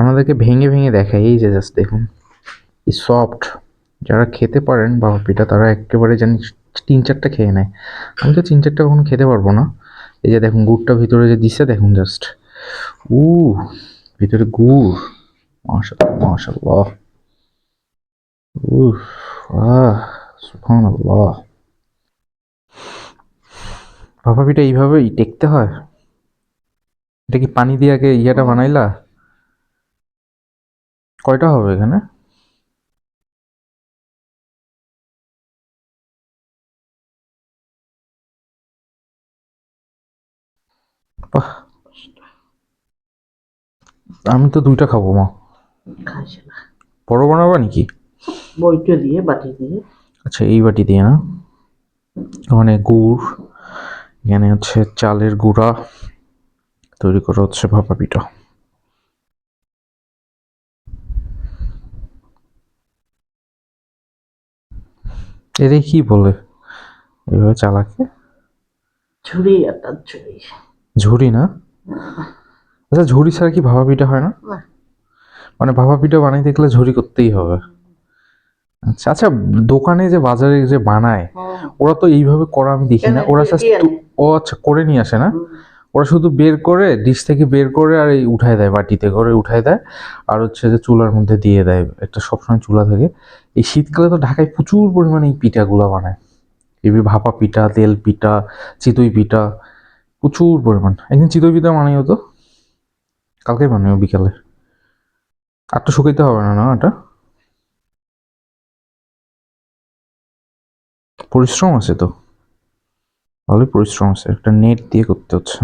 আমাদেরকে ভেঙে ভেঙে দেখায়, এই যে জাস্ট দেখুন। সফট যারা খেতে পারেন বাবা পিঠা তারা একেবারে জানি তিন চারটা খেয়ে নেয়। আমি তো তিন চারটা কখনো খেতে পারব না। এই যে দেখুন, গুড়টা ভিতরে যে দিচ্ছে দেখুন জাস্ট উ ভিতরে গুড়। মাশাল্লাহ মাশাল্লাহ উফ আহ, সুবহানাল্লাহ। ভাপা পিঠা এইভাবেই টেকতে হয়? এটা কি পানি দিয়ে আগে ইয়েটা বানাইলা? কয়টা হবে এখানে? বাহ। আমি তো দুইটা খাব মা। বড় বানাবা নাকি? বইটা দিয়ে বাটি দিয়ে। আচ্ছা এই বাটি দিয়ে না? ওখানে গুড় এখানে হচ্ছে চালের গুঁড়া। তৈরি করা হচ্ছে ভাপা পিঠা এদের কি বলে? এইভাবে চালাকে? ঝুড়ি একটা ঝুড়ি। ঝুড়ি না? আচ্ছা ঝুড়ি ছাড়া কি ভাপা পিঠা হয় না। মানে ভাপা পিঠা বানাইতে গেলে ঝুড়ি করতেই হবে। আচ্ছা আচ্ছা দোকানে যে বাজারে যে বানায় ওরা তো এইভাবে করা আমি দেখি না। ওরা ও আচ্ছা করে নিয়ে আসে না? ওরা শুধু বের করে, ডিশ থেকে বের করে আর এই উঠায় দেয়, বাটিতে করে উঠায় দেয়। আর হচ্ছে যে চুলার মধ্যে দিয়ে দেয়, একটা সবসময় চুলা থাকে। এই শীতকালে তো ঢাকায় প্রচুর পরিমাণে এই পিঠাগুলো বানায়। এই ভাপা পিঠা, তেল পিঠা, চিতই পিঠা, প্রচুর পরিমাণ। একদিন চিতই পিঠা বানাইও তো কালকে বানাইও বিকালে। আর তো শুকাইতে হবে না না এটা পরিশ্রম আছে তো। ভালোই পরিশ্রম আছে, একটা নেট দিয়ে করতে হচ্ছে।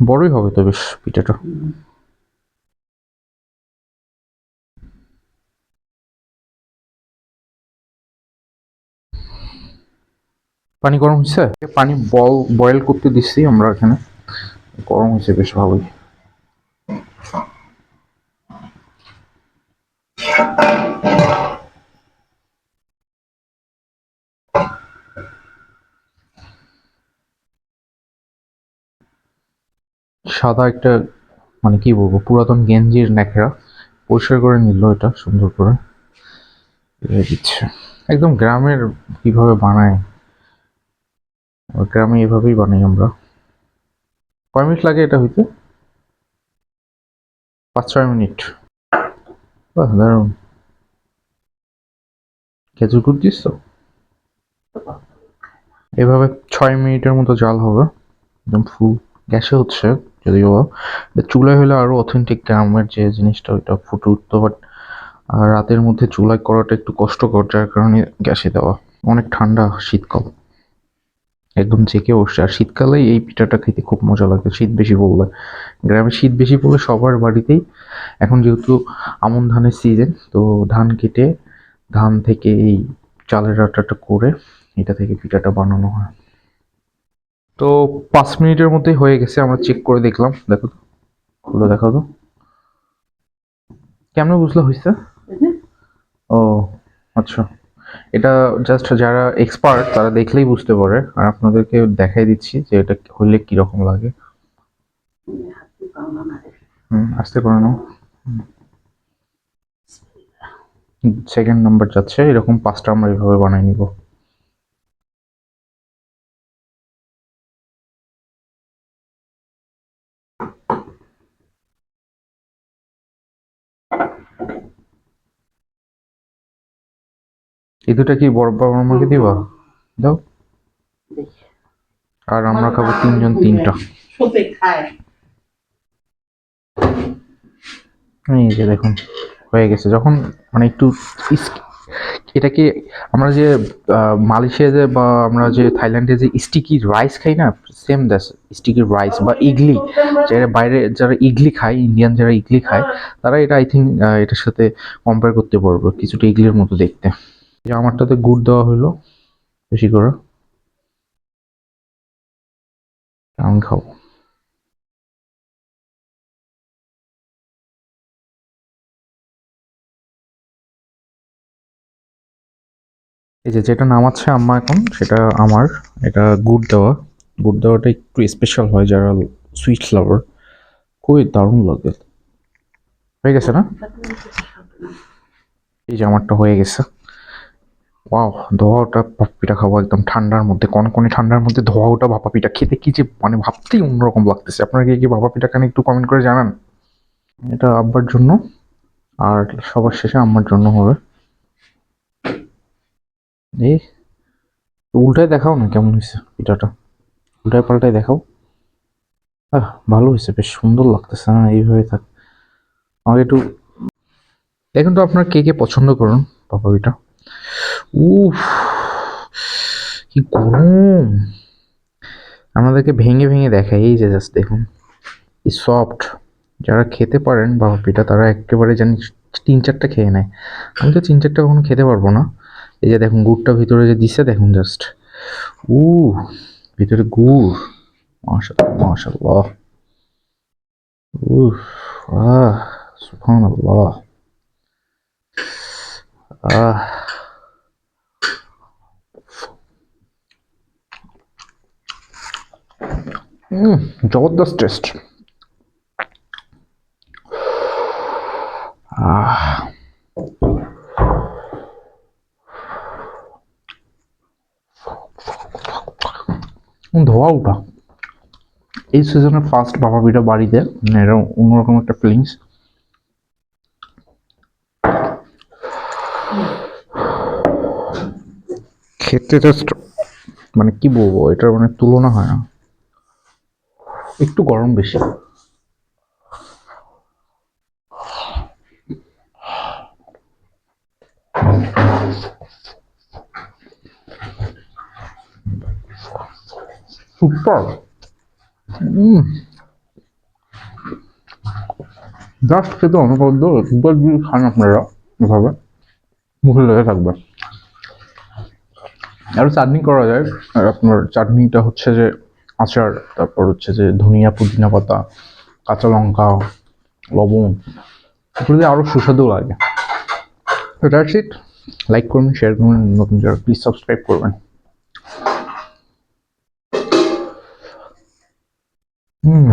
বড়ই হবে তো বেশ পিঠাটা। পানি গরম হয়েছে? পানি বয়েল করতে দিচ্ছি আমরা এখানে। গরম হয়েছে বেশ ভালোই। সাদা একটা মানে কি বলব, পুরাতন গেঞ্জির ন্যাকড়া। পরিষ্কার করে নিল এটা, সুন্দর করে। দিচ্ছে। একদম গ্রামের কীভাবে বানায়। গ্রামে এভাবেই বানাই আমরা। কয় মিনিট লাগে এটা হইতে? পাঁচ, ছয় মিনিট। দারুণ। খেজুর গুড় দিস তো? এভাবে ছয় মিনিটের মতো জাল হবে। একদম ফুল। গ্যাসে হচ্ছে। যদিও চুলায় হলে আরও অথেন্টিক গ্রামের যে জিনিসটা, ওইটা ফুটে উঠতো বাট রাতের মধ্যে চুলায় করাটা একটু কষ্টকর, যার কারণে গ্যাসে দেওয়া। অনেক ঠান্ডা শীতকাল। একদম জেকে বসছে আর শীতকালে এই পিঠাটা খেতে খুব মজা লাগে, শীত বেশি পড়লে। গ্রামে শীত বেশি পড়লে সবার বাড়িতেই, এখন যেহেতু আমন ধানের সিজন তো ধান কেটে, ধান থেকে এই চালের আটাটা করে, এটা থেকে পিঠাটা বানানো হয়। তো পাঁচ মিনিটের মধ্যেই হয়ে গেছে আমরা চেক করে দেখলাম। দেখো তো খুলে দেখাও তো। কেমন বুঝলো হয়েছে? ও আচ্ছা। এটা জাস্ট যারা এক্সপার্ট তারা দেখলেই বুঝতে পারে। আর আপনাদেরকে দেখাই দিচ্ছি যে এটা হলে কীরকম লাগে। হুম আস্তে করে নাও সেকেন্ড নাম্বার যাচ্ছে এরকম পাঁচটা আমরা এইভাবে বানাই নিব। এই দুটা কি বড় বাবা আমাকে দিবা? দাও। আর আমরা খাব তিনজন তিনটা। এই যে দেখুন হয়ে গেছে। যখন মানে একটু এটা কি আমরা যে মালয়েশিয়া যে বা আমরা যে থাইল্যান্ডে যে স্টিকি রাইস খাই না সেম দ্যাস স্টিকি রাইস বা ইডলি, যারা বাইরে যারা ইডলি খায়, ইন্ডিয়ান যারা ইডলি খায়, তারা এটা আই থিঙ্ক এটার সাথে কম্পেয়ার করতে পারব কিছুটা ইডলির মতো দেখতে। আমারটাতে গুড় দেওয়া হলো, বেশি করে। আমি খাব। এই যে যেটা নামাচ্ছে আম্মা এখন, সেটা আমার, এটা গুড় দেওয়া। গুড় দেওয়াটা একটু স্পেশাল হয় যারা সুইট লাভার খুবই দারুণ লাগে। হয়ে গেছে না? এই যে আমারটা হয়ে গেছে। ওয়াও ধোয়া ওটা ভাপা পিঠা খাব একদম ঠান্ডার মধ্যে, কনকনে ঠান্ডার মধ্যে ধোয়া ওটা ভাপা পিঠা খেতে কি যে মানে ভাবতেই অন্যরকম লাগতেছে। আপনারা কি কি ভাপা পিঠা খান একটু কমেন্ট করে জানান। এটা আব্বার জন্য, আর সবার শেষে আম্মার জন্য হবে। এই উল্টায় দেখাও না কেমন হয়েছে পিঠাটা। উল্টায় পাল্টায় দেখাও। আহ, ভালো হয়েছে, বেশ সুন্দর লাগতেছে। হ্যাঁ এইভাবে থাক। আমাকে একটু দেখুন তো আপনার কে কে পছন্দ করুন পিঠা। উফ, কি গরম। আমাদেরকে ভেঙে ভেঙে দেখায়, এই যে জাস্ট দেখুন। কি সফট যারা খেতে পারেন বাবা পিঠা, তারা একেবারে জানি তিন চারটা খেয়ে নেয়। আমি তো তিন চারটা কখনো খেতে পারব না। এই যে দেখুন, গুড়টা ভিতরে যে দিছে, দেখুন জাস্ট উ ভিতরে গুড়। মাশাল্লাহ মাশাল্লাহ উফ আহ, সুবহানাল্লাহ। আহ। জবরদস্ত টেস্ট আহ। ধোয়া উঠা এই সিজনের ফার্স্ট বাবা পিঠা বাড়িতে মানে এটা অন্যরকম একটা ফিলিংস খেতে জাস্ট মানে কি বলব এটার মানে তুলনা হয় না। একটু গরম বেশি। সুপার। জাস্ট খেতে অনুপদ্য একবার যদি খান আপনারা এভাবে। মুখে লেগে থাকবে। আরও চাটনি করা যায়। আর আপনার চাটনিটা হচ্ছে যে আচার, তারপর হচ্ছে যে ধনিয়া, পুদিনা পাতা, কাঁচা লঙ্কা, লবণ, এগুলো দিয়ে আরও সুস্বাদু লাগে। তো দ্যাটস ইট লাইক করবেন শেয়ার করবেন নতুন যারা প্লিজ সাবস্ক্রাইব করবেন। হুম